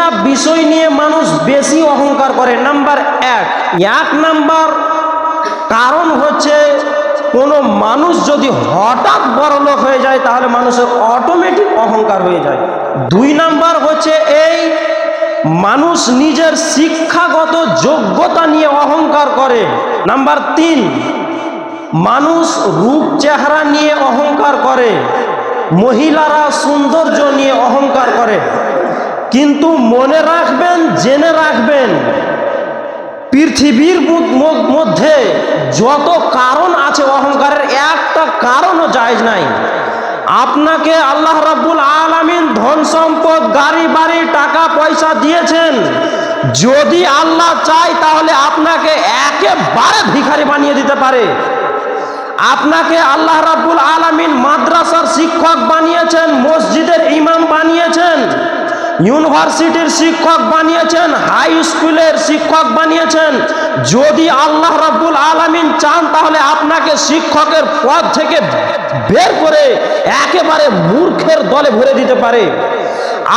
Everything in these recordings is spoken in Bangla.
তিনটা বিষয় নিয়ে মানুষ বেশি অহংকার করে। নাম্বার এক। এক নাম্বার কারণ হচ্ছে কোনো মানুষ যদি হঠাৎ বড়লোক হয়ে যায়, তাহলে মানুষের অটোমেটিক অহংকার হয়ে যায়। দুই নাম্বার হচ্ছে এই মানুষ নিজের শিক্ষাগত যোগ্যতা নিয়ে অহংকার করে। নাম্বার তিন, মানুষ রূপ চেহারা নিয়ে অহংকার করে। মহিলারা সৌন্দর্য নিয়ে অহংকার করে কিন্তু মনে রাখবেন, জেনে রাখবেন, পৃথিবীর মধ্য- যত কারণ আছে, অহংকারের একটা কারণও জায়জ নাই। আপনাকে আল্লাহ রাব্বুল আলামিন ধন সম্পদ, গাড়ি, বাড়ি, টাকা, পয়সা দিয়েছেন। যদি আল্লাহ চায়, তাহলে আপনাকে একেবারে ভিখারি বানিয়ে দিতে পারে। আপনাকে আল্লাহ রাব্বুল আলামিন মাদ্রাসার শিক্ষক বানিয়েছেন ইউনিভার্সিটির শিক্ষক বানিয়েছেন, হাই স্কুলের শিক্ষক বানিয়েছেন। যদি আল্লাহ রাব্বুল আলামিন চান, তাহলে আপনাকে শিক্ষকের পদ থেকে বের করে একেবারে মূর্খের দলে ভরে দিতে পারে।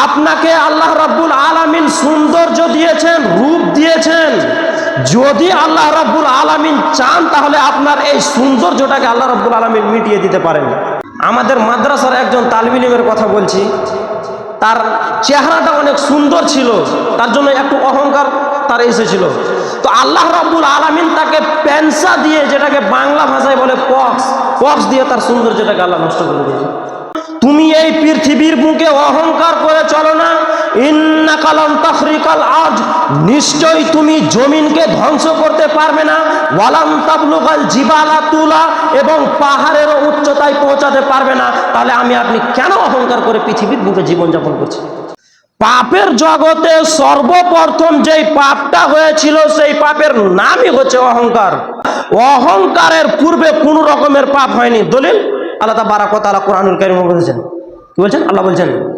আপনাকে আল্লাহ রাব্বুল আলামিন সৌন্দর্য দিয়েছেন, রূপ দিয়েছেন। যদি আল্লাহ রাব্বুল আলামিন চান, তাহলে আপনার এই সৌন্দর্যটাকে আল্লাহ রাব্বুল আলামিন মিটিয়ে দিতে পারেন। আমাদের মাদ্রাসার একজন তালবিলিমের কথা বলছি। তার চেহারাটা অনেক সুন্দর ছিল, তার জন্য একটু অহংকার তার এসেছিল। তো আল্লাহ রাব্বুল আলামিন তাকে প্যান্সা দিয়ে যেটাকে বাংলা ভাষায় বলে পক্স পক্স দিয়ে তার সৌন্দর্যটাকে আল্লাহ নষ্ট করে দিয়েছে। তুমি এই পৃথিবীর মুখে অহংকার করে চলো না। ইন্নাকালাম তাফরিকাল আজ নিশ্চয়ই তুমি জমিনকে ধ্বংস করতে পারবে না। ওয়ালাম তাবলুগাল জিবালা তুলা এবং পাহাড়ের উচ্চতায় পৌঁছাতে পারবে না। তাহলে আমি আপনি কেন অহংকার করে পৃথিবীর বুকে জীবনযাপন করছি? পাপের জগতে সর্বপ্রথম যেই পাপটা হয়েছিল, সেই পাপের নামই হচ্ছে অহংকার। অহংকারের পূর্বে কোন রকমের পাপ হয়নি। দলিল? আল্লাহ বারাকত আল্লাহ কোরআনুল কারিম বলেছেন। কি বলছেন? আল্লাহ বলছেন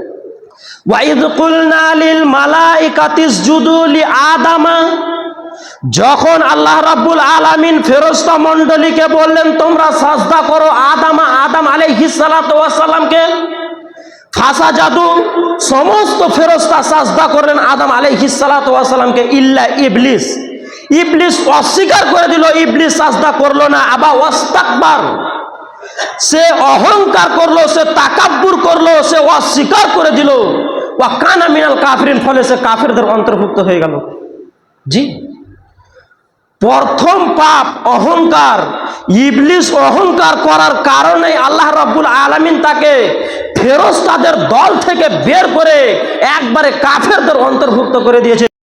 যখন আল্লাহ রাব্বুল আলামিন ফেরেশতা মণ্ডলীকে বললেন, তোমরা সাজদা করো আদামা, আদাম আলাইহিস সালাতু ওয়াস জাদু সমস্ত ফেরস্তা সাজদা করলেন আদাম আলাইহিস সালাতু ইল্লা ইবলিস। ইবলিস অস্বীকার করে দিল, ইবলিস সাজদা করল না, আবা ওয়াস্তাকবার। সে অহংকার করল, সে তাকাব্বুর করল, সে অস্বীকার করে দিল। ওয়া কানা মিনাল কাফিরিন, ফলে সে কাফিরদের অন্তর্ভুক্ত হয়ে গেল। জি। প্রথম পাপ অহংকার। ইবলিস অহংকার করার কারণে আল্লাহ রাব্বুল আলামিন তাকে ফেরস্তাদের দল থেকে বের করে একবারে কাফেরদের অন্তর্ভুক্ত করে দিয়েছে।